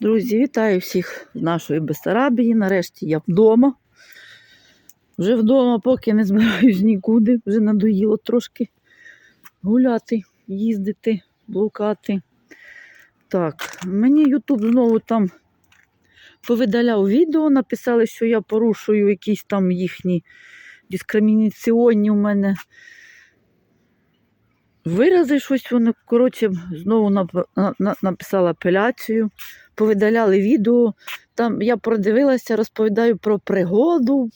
Друзі, вітаю всіх з нашої Бессарабії. Нарешті я вдома. Вже вдома, поки не збираюсь нікуди, вже надоїло трошки гуляти, їздити, блукати. Так, мені Ютуб знову там повидаляв відео, написали, що я порушую якісь там їхні дискримінаційні у мене вирази, щось вони, коротше, знову нап- на- на- написала апеляцію, повидаляли відео. Там я продивилася, розповідаю про пригоду,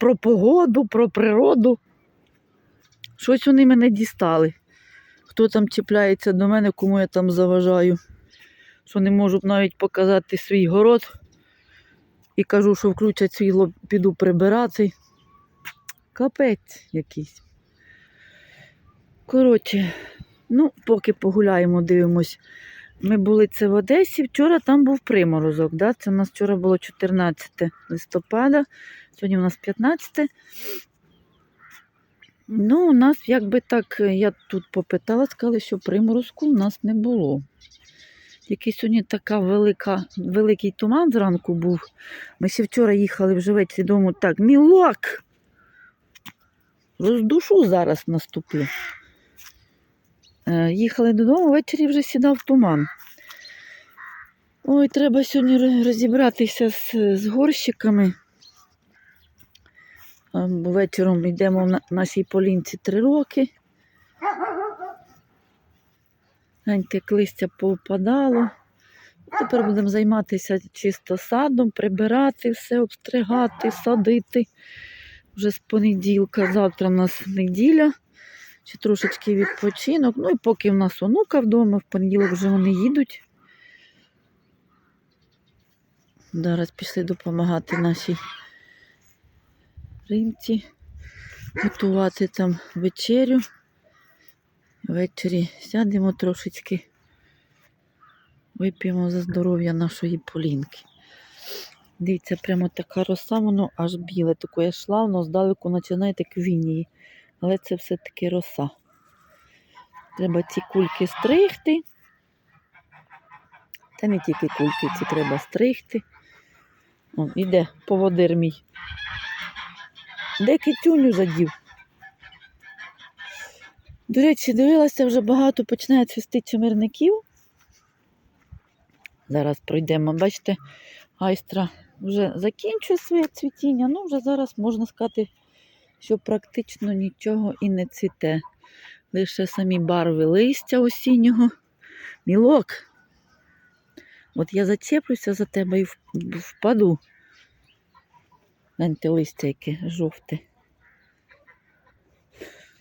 про погоду, про природу. Щось вони мене дістали. Хто там чіпляється до мене, кому я там заважаю. Що не можу навіть показати свій город. І кажу, що включать світло, піду прибирати. Капець якийсь. Коротше, ну, поки погуляємо, дивимось. Ми були це в Одесі. Вчора там був приморозок. Да? Це у нас вчора було 14 листопада, сьогодні у нас 15. Ну, у нас якби так, я тут попитала, сказали, що приморозку у нас не було. Який сьогодні така велика, великий туман зранку був. Ми ще вчора їхали вже ввечері дому. Так, мілок! Роздушу зараз наступлю. Е, Їхали додому, ввечері вже сідав туман. Ой, треба сьогодні розібратися з, з горщиками. Вечором йдемо на нашій полінці три роки. Гляньте, як листя повпадало. Тепер будемо займатися чисто садом, прибирати все, обстригати, садити. Вже з понеділка, завтра у нас неділя, ще трошечки відпочинок. Ну і поки в нас онука вдома, в понеділок вже вони їдуть. Зараз пішли допомагати нашій римці, готувати там вечерю. Ввечері сядемо трошечки, вип'ємо за здоров'я нашої полінки. Дивіться, прямо така роса, воно аж біле. Таке я йшла, воно здалеку починає так вінії. Але це все-таки роса. Треба ці кульки стригти. Та не тільки кульки, ці треба стригти. О, іде поводир мій. Де китюню задів? До речі, дивилася, вже багато починає цвісти чимирників. Зараз пройдемо. Бачите, айстра вже закінчує своє цвітіння, ну вже зараз можна сказати, що практично нічого і не цвіте. Лише самі барви листя осіннього. Мілок. От я зачеплюся за тебе і вп- впаду. Гляньте листя яке жовте.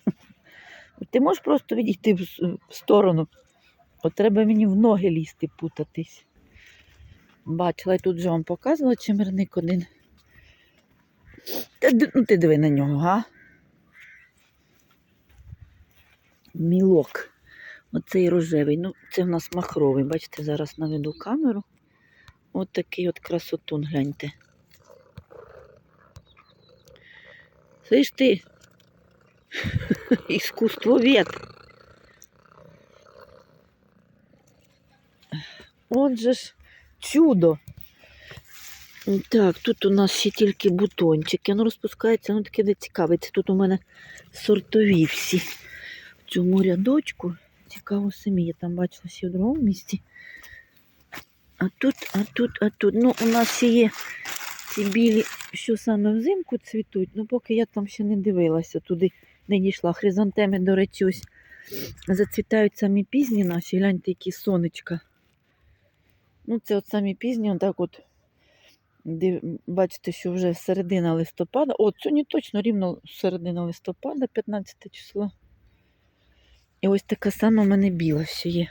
Ти можеш просто відійти в сторону. От треба мені в ноги лізти, путатись. Бачила, я тут вже вам показувала чимирник один. Та, ну ти диви на нього, га? Мілок. Оцей рожевий. Ну, це в нас махровий. Бачите, зараз наведу камеру. От такий от красотун, гляньте. Слышь ти? Іскусствовед. Отже ж чудо. Так, тут у нас ще тільки бутончики. Ну, розпускається, ну таке де цікаве. Це тут у мене сортові всі. В цьому рядочку. Цікаво самі. Я там бачила ще в другому місці. А тут, а тут, а тут. Ну, у нас ще є ці білі, що саме взимку цвітуть. Ну, поки я там ще не дивилася, туди не дійшла. Хризантеми, до речі, ось зацвітають самі пізні наші. Гляньте, які сонечка. Ну, це от самі пізні, отак от. Бачите, що вже середина листопада. О, сьогодні точно рівно середина листопада, 15 число. І ось така сама в мене біла ще є.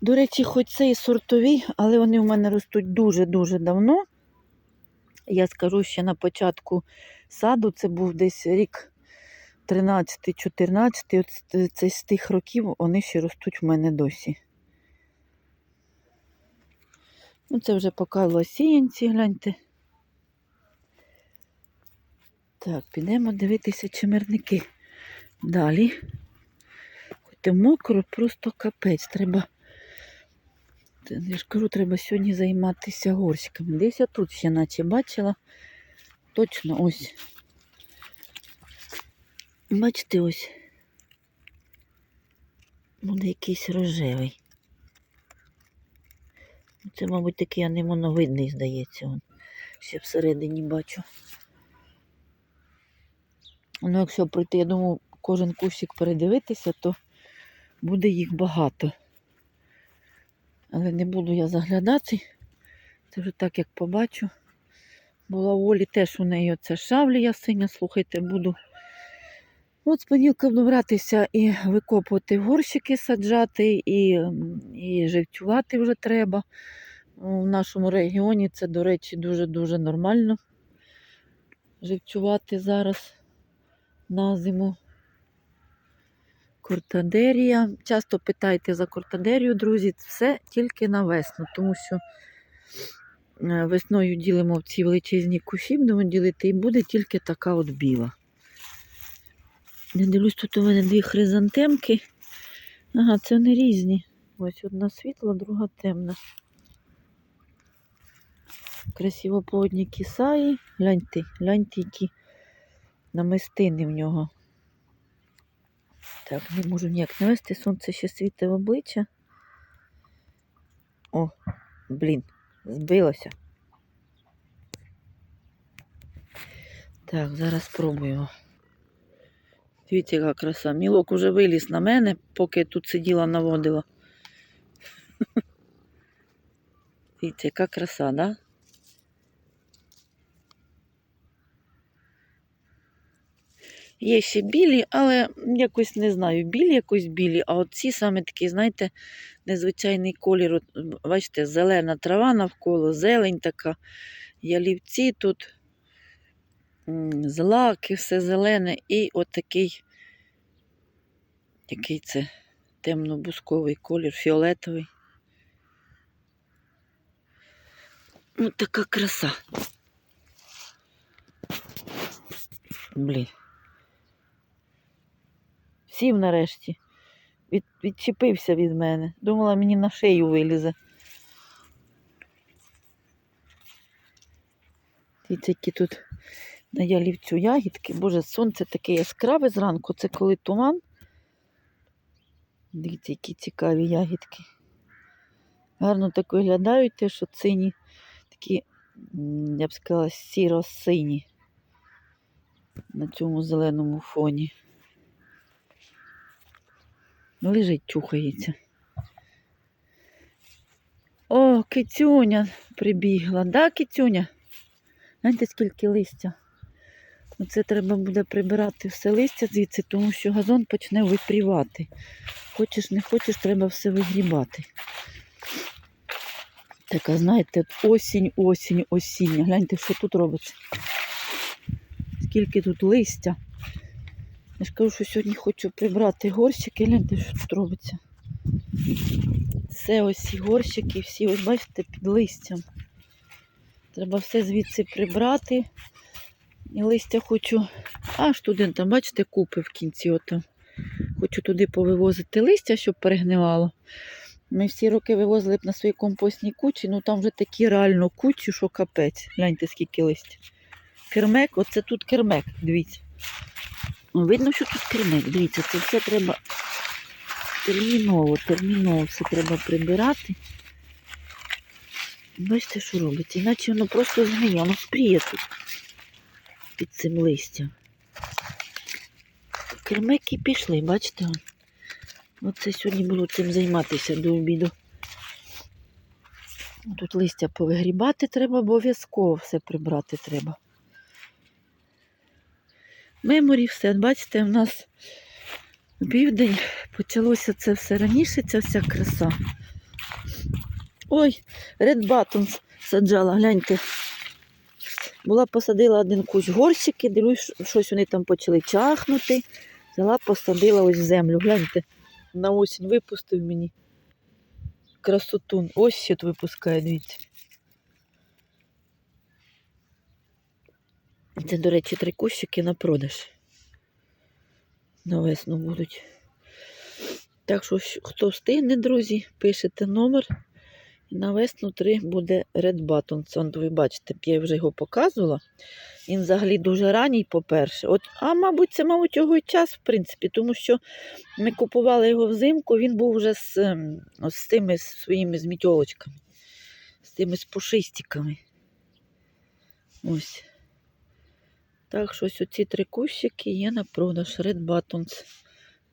До речі, хоч це і сортові, але вони в мене ростуть дуже-дуже давно. Я скажу ще на початку саду, це був десь рік 13-14, це з тих років вони ще ростуть в мене досі. Ну, це вже показувала сіянці, гляньте. Так, підемо дивитися чимерники. Далі. Хоч мокро, просто капець. Треба я ж кажу, треба сьогодні займатися горщиками. Десь я тут ще наче бачила. Точно ось. Бачите, ось. Буде якийсь рожевий. Це, мабуть, такий анемоновидний, здається. Он. Ще всередині бачу. Ну, якщо прийти, я думаю, кожен кущик передивитися, то буде їх багато. Але не буду я заглядати. Це вже так, як побачу. Була в Олі теж у неї оця шавлія синя, слухайте, буду. От з понілка буду братися і викопувати горщики, саджати, і, і живцювати вже треба. У нашому регіоні це, до речі, дуже-дуже нормально. Живцювати зараз на зиму. Кортадерія. Часто питайте за кортадерію, друзі, все тільки на весну, тому що е, весною ділимо в ці величезні кущі, будемо ділити, і буде тільки така от біла. Я дивлюсь, тут у мене дві хризантемки. Ага, це вони різні. Ось одна світла, друга темна. Красиво плодні кисаї. Гляньте, гляньте, які намистини в нього. Так, не можу ніяк навести, сонце ще світить в обличчя. О, блін, збилося. Так, зараз спробуємо. Дивіться, яка краса. Мілок уже виліз на мене, поки я тут сиділа, наводила. Дивіться, яка краса, да? Є ще білі, але якось не знаю, білі якось білі, а оці саме такі, знаєте, незвичайний колір. От, бачите, зелена трава навколо, зелень така, ялівці тут, злаки, все зелене, і от такий, який це темно-бусковий колір, фіолетовий. Ось така краса. Блін. Сів нарешті. Від, відчепився від мене. Думала, мені на шию вилізе. Дивіться, які тут на ялівцю ягідки. Боже, сонце таке яскраве зранку. Це коли туман. Дивіться, які цікаві ягідки. Гарно так виглядають те, що сині, такі, я б сказала, сіро-сині на цьому зеленому фоні. Лежить, чухається. О, кицюня прибігла. Да, кицюня? Знаєте, скільки листя? Оце треба буде прибирати все листя звідси, тому що газон почне випрівати. Хочеш, не хочеш, треба все вигрібати. Така, знаєте, осінь, осінь, осіння. Гляньте, що тут робиться. Скільки тут листя. Я ж кажу, що сьогодні хочу прибрати горщики, гляньте, що тут робиться. Це ось ці горщики, всі, ось бачите, під листям. Треба все звідси прибрати. І листя хочу аж туди, там, бачите, купи в кінці. Отам. Хочу туди повивозити листя, щоб перегнивало. Ми всі роки вивозили б на свої компостні кучі, ну там вже такі реально кучі, що капець. Гляньте, скільки листя. Кермек, оце тут кермек, дивіться. Ну, Видно, що тут кермек. Дивіться, це все треба терміново, терміново все треба прибирати. Бачите, що робиться? Іначе воно просто згниє, воно спріє тут під цим листям. Кермеки пішли, бачите? Оце сьогодні було цим займатися до обіду. Тут листя повигрібати треба, обов'язково все прибрати треба. Меморі, все, бачите, в нас південь почалося це все раніше, ця вся краса. Ой, Red Buttons саджала, гляньте. Була посадила один кущ горщики, дивлюсь, щось вони там почали чахнути. Взяла, посадила ось в землю. Гляньте, на осінь випустив мені красотун. Ось ще випускає, дивіться. Це, до речі, три кущики на продаж. На весну будуть. Так що, хто встигне, друзі, пишете номер на весну 3 буде Red Button. Ви бачите, я вже його показувала. Він взагалі дуже ранній, по-перше. А, мабуть, це, мабуть, його і час, в принципі, тому що ми купували його взимку, він був вже з, ем, з цими своїми змітьолочками, з тими з пушистиками. Ось. Так що ось оці три кущики є на продаж. Red Buttons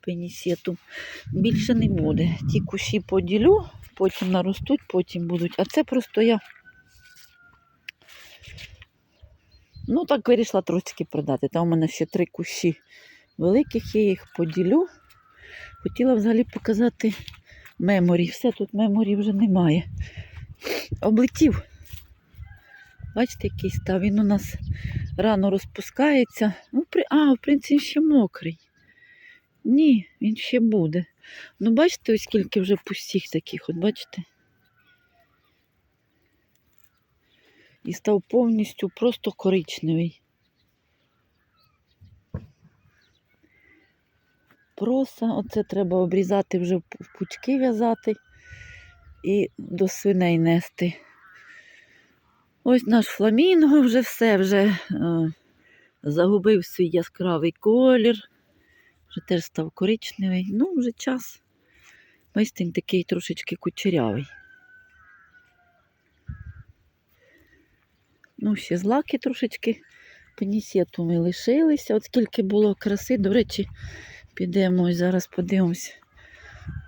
пенісету. Більше не буде. Ті кущі поділю, потім наростуть, потім будуть. А це просто я. Ну, так вирішила трошки продати. Там у мене ще три кущі великих, я їх поділю. Хотіла взагалі показати меморі. Все, тут меморі вже немає. Облетів. Бачите, який став. Він у нас рано розпускається. Ну, при... А, в принципі, він ще мокрий. Ні, він ще буде. Ну, бачите, ось скільки вже пустих таких, от бачите? І став повністю просто коричневий. Проса, оце треба обрізати вже в пучки в'язати і до свиней нести. Ось наш фламінго вже все вже е, загубив свій яскравий колір. Вже теж став коричневий. Ну, вже час. Він такий трошечки кучерявий. Ну, ще злаки трошечки пенісету ми лишилися. От скільки було краси, до речі, підемо і зараз подивимось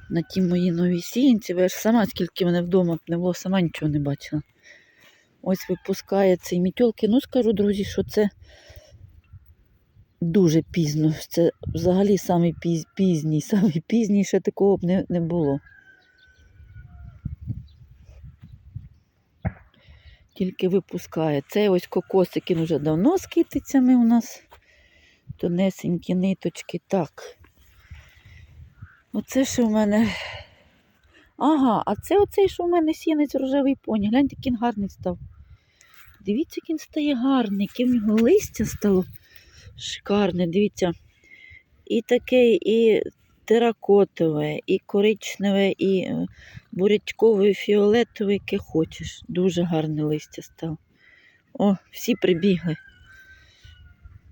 на ті мої нові сіянці. Бо я ж сама, скільки мене вдома не було, сама нічого не бачила. Ось випускає цей мітьолки. Ну, скажу, друзі, що це дуже пізно. Це взагалі самий піз, пізній, самий пізній, ще такого б не, не було. Тільки випускає. Це ось кокосик, вже давно з китицями у нас. Тонесенькі ниточки. Так. Оце що в мене. Ага, а це оцей, що в мене сінець рожевий поні. Гляньте, який він гарний став. Дивіться, як він стає гарний, яке в нього листя стало шикарне, дивіться. І таке, і теракотове, і коричневе, і е, бурячкове, і фіолетове, яке хочеш. Дуже гарне листя стало. О, всі прибігли.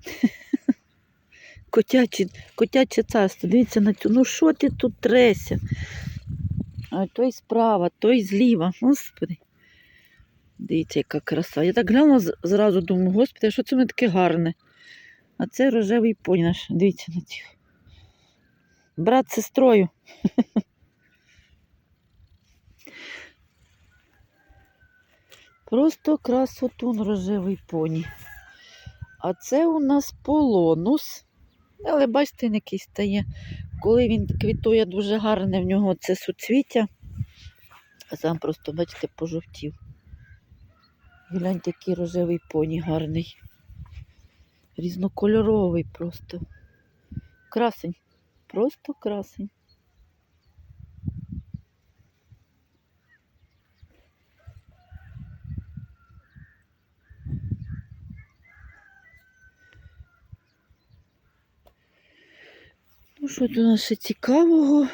Котячі, котяче царство. Дивіться на цю. Ну що ти тут треся? А той справа, той зліва. Господи. Дивіться, яка краса. Я так глянула зразу, думаю, господи, що це мене таке гарне. А це рожевий поні наш. Дивіться на цих. Брат з сестрою. Просто красотун рожевий поні. А це у нас полонус. Але бачите, він який стає. Коли він квітує дуже гарне, в нього це суцвіття. А сам просто, бачите, пожовтів. Гляньте, який рожевий поні гарний. Різнокольоровий просто. Красень. Просто красень. Ну, що тут у нас ще цікавого?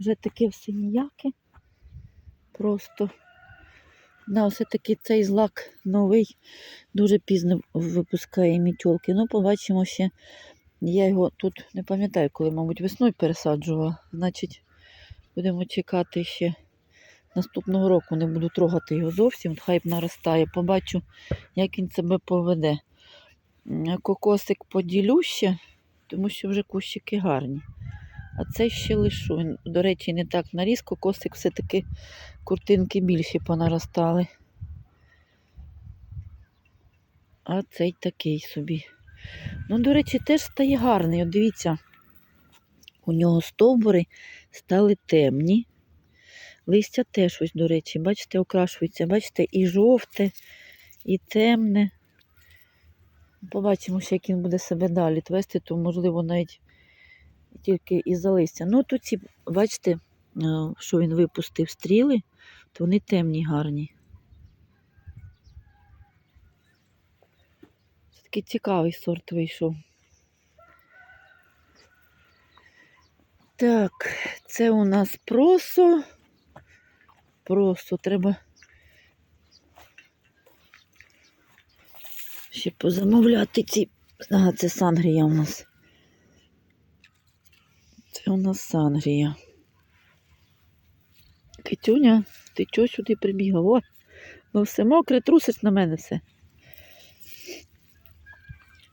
Вже таке все ніяке. Просто. Да, все-таки цей злак новий дуже пізно випускає мітьолки. Ну, побачимо ще. Я його тут не пам'ятаю, коли, мабуть, весною пересаджувала. Значить, будемо чекати ще наступного року. Не буду трогати його зовсім. От Хай наростає. Побачу, як він себе поведе. Кокосик поділю ще, тому що вже кущики гарні. А цей ще лишу. До речі, не так наріс, кокосик все-таки куртинки більші понаростали. А цей такий собі. Ну, до речі, теж стає гарний. От дивіться, у нього стовбури стали темні. Листя теж ось, до речі, бачите, окрашується. Бачите, і жовте, і темне. Побачимо, як він буде себе далі твести, то, можливо, навіть тільки із-за листя. Ну, тут ці, бачите, е, що він випустив стріли, то вони темні, гарні. Це такий цікавий сорт вийшов. Так, це у нас просо. Просто треба ще позамовляти ці. А, це сангрія у нас. Це у нас сангрія. Китюня, ти чого сюди прибігав? О, ну все мокре, трусить на мене все.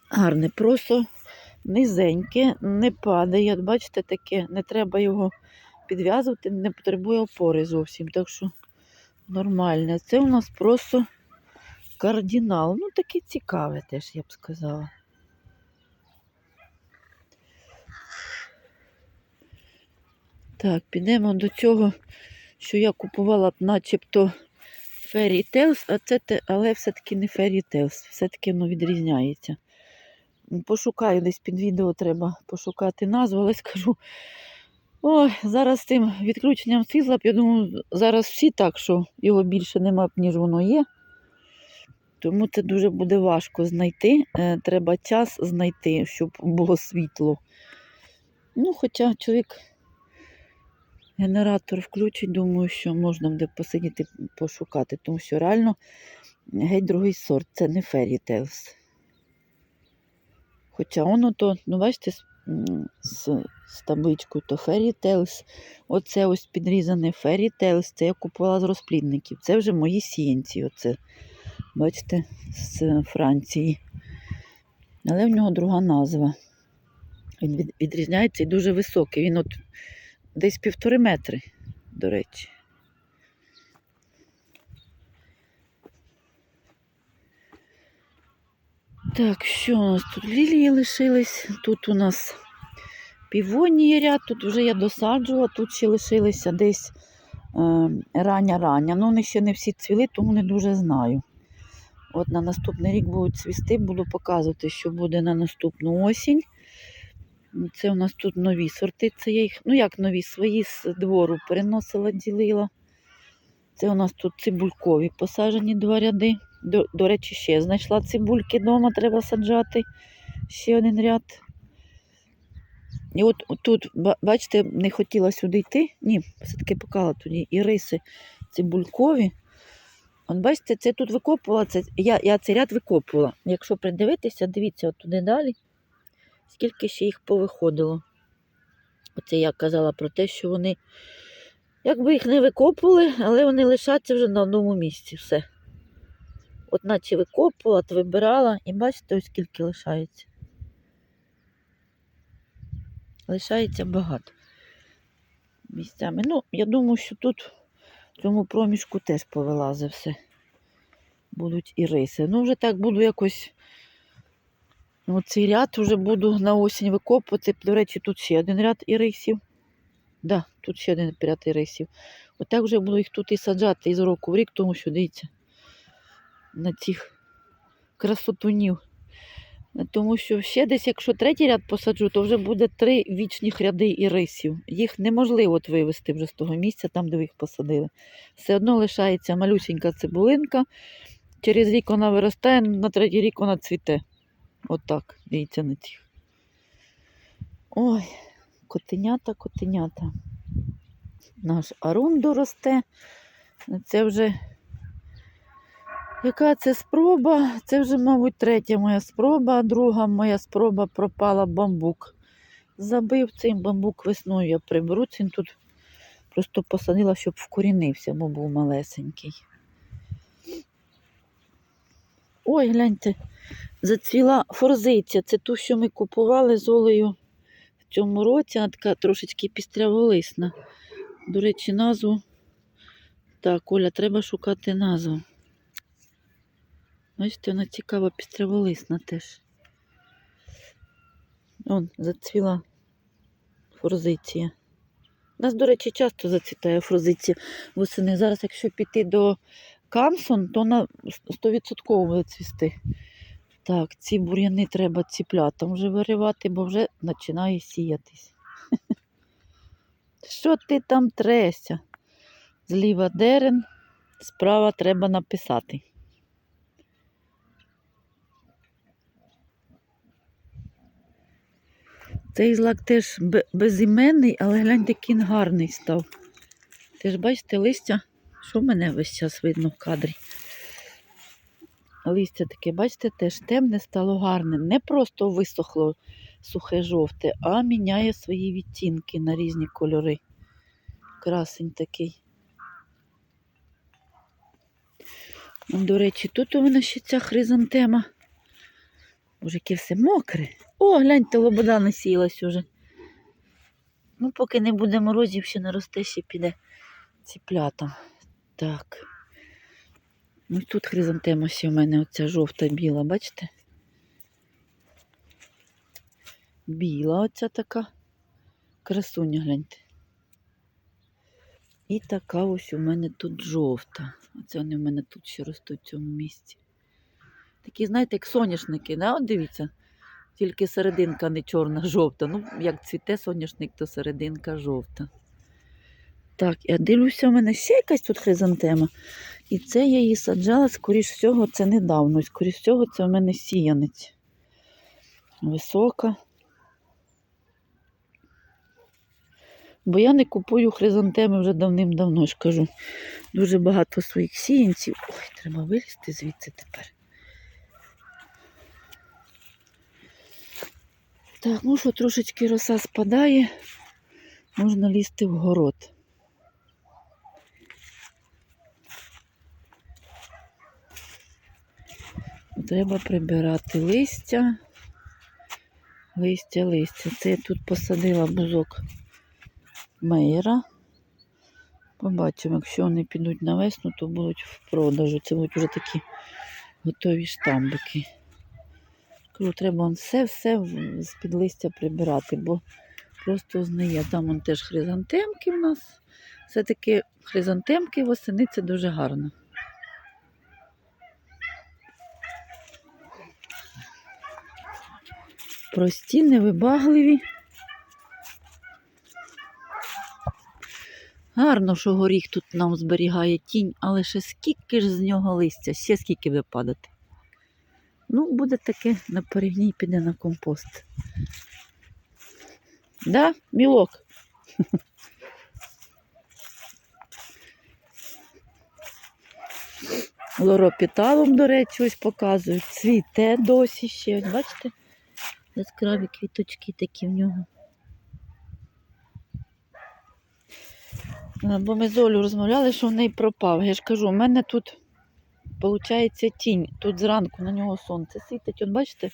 Гарне, просто низеньке, не падає. От бачите, таке, не треба його підв'язувати, не потребує опори зовсім. Так що нормальне. Це у нас просто кардинал. Ну, таке цікаве теж, я б сказала. Так, підемо до цього, що я купувала начебто Fairy Tales, а це але все-таки не Fairy Tales, все-таки воно відрізняється. Пошукаю десь під відео треба пошукати назву, але скажу. Ой, зараз з тим відключенням світла, я думаю, зараз всі так, що його більше нема, ніж воно є. Тому це дуже буде важко знайти. Е, Треба час знайти, щоб було світло. Ну, хоча чоловік генератор включить, думаю, що можна буде посидіти пошукати, тому що реально геть другий сорт, це не Fairy Tales. Хоча воно то, ну бачите, з, з, з табличкою то Fairy Tales. Оце ось підрізане Fairy Tales, це я купувала з розплідників. Це вже мої сіянці. Оце, бачите, з Франції. Але в нього друга назва. Він від- відрізняється і дуже високий. Він от десь півтори метри, до речі. Так, що у нас тут лілії лишились? Тут у нас півонії ряд, тут вже я досаджувала, тут ще лишилися десь е, рання-рання. Ну, вони ще не всі цвіли, тому не дуже знаю. От на наступний рік будуть цвісти, буду показувати, що буде на наступну осінь. Це у нас тут нові сорти. Це я їх, ну як нові, свої з двору переносила, ділила. Це у нас тут цибулькові посаджені два ряди. До, до речі, ще знайшла цибульки вдома, треба саджати. Ще один ряд. І от тут, бачите, не хотіла сюди йти. Ні, все-таки покала тоді і риси цибулькові. От бачите, це тут викопувала, це, я, я цей ряд викопувала. Якщо придивитися, дивіться от туди далі, скільки ще їх повиходило. Оце я казала про те, що вони, якби їх не викопували, але вони лишаться вже на одному місці. Все. От наче викопувала, то вибирала, і бачите, ось скільки лишається. Лишається багато місцями. Ну, я думаю, що тут в цьому проміжку теж повилазить все. Будуть і риси. Ну, вже так буду якось. Оцей ряд вже буду на осінь викопувати. До речі, тут ще один ряд ірисів. Да, тут ще один ряд ірисів. Отак вже буду їх тут і саджати із року в рік, тому що дивіться на цих красотунів. Тому що ще десь, якщо третій ряд посаджу, то вже буде три вічних ряди ірисів. Їх неможливо от вивезти вже з того місця, там, де ви їх посадили. Все одно лишається малюсінька цибулинка. Через рік вона виростає, на третій рік вона цвіте. Отак, дивіться на цих. Ой, котенята, котенята. Наш арундо росте. Це вже яка це спроба? Це вже, мабуть, третя моя спроба, друга моя спроба пропала бамбук. Забив цей бамбук весною, я приберу. Він тут просто посадила, щоб вкорінився, бо був малесенький. Ой, гляньте, зацвіла форзиця. Це ту, що ми купували з Олею в цьому році. Вона така трошечки пістряволисна. До речі, назву. Так, Оля, треба шукати назву. Бачите, вона цікава пістряволисна теж. Он зацвіла форзиція. У нас, до речі, часто зацвітає форзиція восени. Зараз, якщо піти до Камсон, то вона 100% буде цвісти. Так, ці бур'яни треба ціплятам вже виривати, бо вже починає сіятись. Що ти там треся? Зліва дерен, справа треба написати. Цей злак теж безіменний, але гляньте, він гарний став. Теж бачите, листя Що в мене весь час видно в кадрі? Листя таке, бачите, теж темне стало гарне. Не просто висохло сухе жовте, а міняє свої відтінки на різні кольори. Красень такий. До речі, тут у мене ще ця хризантема. Боже, яке все мокре. О, гляньте, лобода насіялась уже. Ну, поки не буде морозів, ще наросте, ще піде ціплята. Так. Ось тут хризантема ще в мене оця жовта біла, бачите? Біла оця така. Красуня, гляньте. І така ось у мене тут жовта. Оце вони в мене тут ще ростуть в цьому місці. Такі, знаєте, як соняшники, да? От дивіться. Тільки серединка не чорна, жовта. Ну, як цвіте соняшник, то серединка жовта. Так, я дивлюся, у мене ще якась тут хризантема. І це я її саджала, скоріш всього, це недавно. Скоріш всього, це у мене сіянець. Висока. Бо я не купую хризантеми вже давним-давно ж кажу. Дуже багато своїх сіянців. Ой, треба вилізти звідси тепер. Так, ну що, трошечки роса спадає, можна лізти в город. Треба прибирати листя. Листя, листя. Це я тут посадила бузок мейера. Побачимо, якщо вони підуть на весну, то будуть в продажу. Це будуть вже такі готові штамбики. Треба все-все з-під листя прибирати, бо просто знає. Там вон теж хризантемки в нас. Все-таки хризантемки восени це дуже гарно. Прості, невибагливі. Гарно, що горіх тут нам зберігає тінь, але ще скільки ж з нього листя, ще скільки буде падати. Ну, буде таке на перегній піде на компост. Да, мілок? Лоропіталом, до речі, ось показують. Цвіте досі ще. Бачите? Яскраві квіточки такі в нього. Бо ми з Олею розмовляли, що в неї пропав. Я ж кажу, у мене тут, виходить, тінь. Тут зранку на нього сонце світить, от бачите?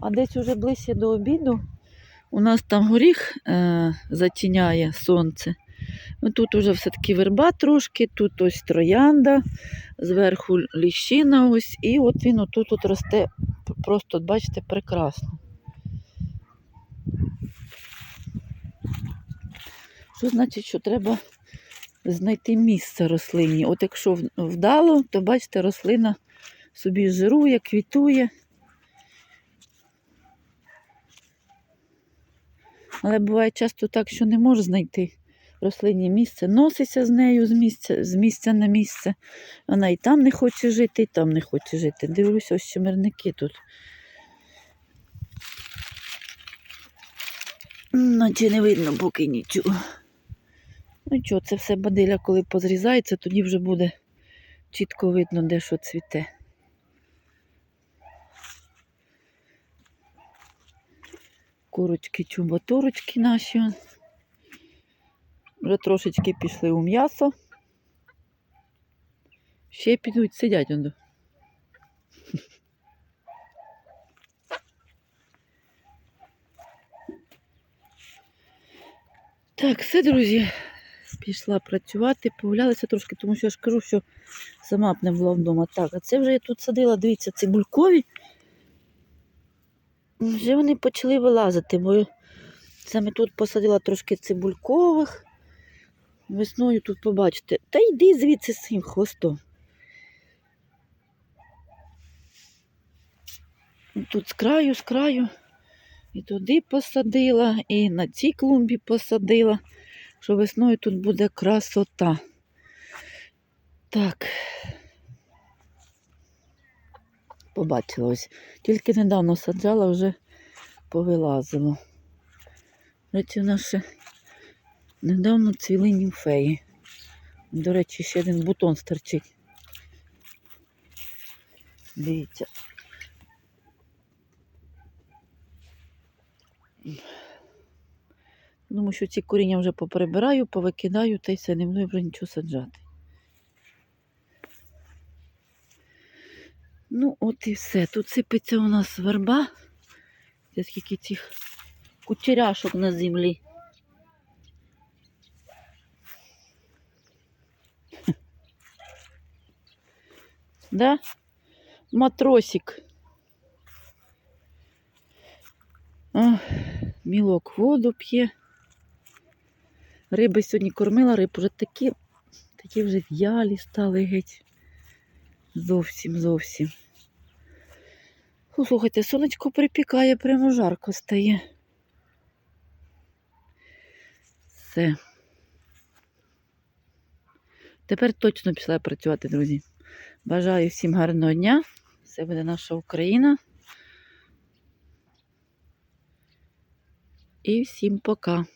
А десь уже ближче до обіду у нас там горіх е, затіняє сонце. Ну, Тут уже все-таки верба трошки, тут ось троянда, зверху ліщина ось, і от він отут от росте просто, бачите, прекрасно. Що значить, що треба знайти місце рослині? От якщо вдало, то бачите, рослина собі жирує, квітує. Але буває часто так, що не можеш знайти рослині місце, носиться з нею з місця, з місця на місце. Вона і там не хоче жити, і там не хоче жити. Дивлюся, ось чимерники тут. Наче не видно поки нічого. Ну чого, це все бадиля, коли позрізається, тоді вже буде чітко видно, де що цвіте. Курочки, чубатурочки наші. Вже трошечки пішли у м'ясо. Ще підуть, сидять. Так, все, друзі. Пішла працювати, погулялася трошки, тому що я ж кажу, що сама б не була вдома. Так, а це вже я тут садила, дивіться, цибулькові. Вже вони почали вилазити, бо саме тут посадила трошки цибулькових. Весною тут побачите. Та йди звідси з цим хвостом. Тут з краю, з краю. І туди посадила, і на цій клумбі посадила, що весною тут буде красота. Так. Побачила ось. Тільки недавно саджала, вже повилазило. Речі, ще недавно цвіли німфеї. До речі, ще один бутон стерчить. Дивіться. Думаю, що ці коріння вже поприбираю, повикидаю та й все, не буду вже нічого саджати. Ну, от і все. Тут сипеться у нас верба. Це скільки цих кучеряшок на землі. Да? Матросик. Ах, мілок воду п'є. Риби сьогодні кормила, риб вже такі, такі вже в'ялі стали геть. Зовсім, зовсім. Слухайте, сонечко припікає, прямо жарко стає. Все. Тепер точно пішла працювати, друзі. Бажаю всім гарного дня. Це буде наша Україна. І всім пока.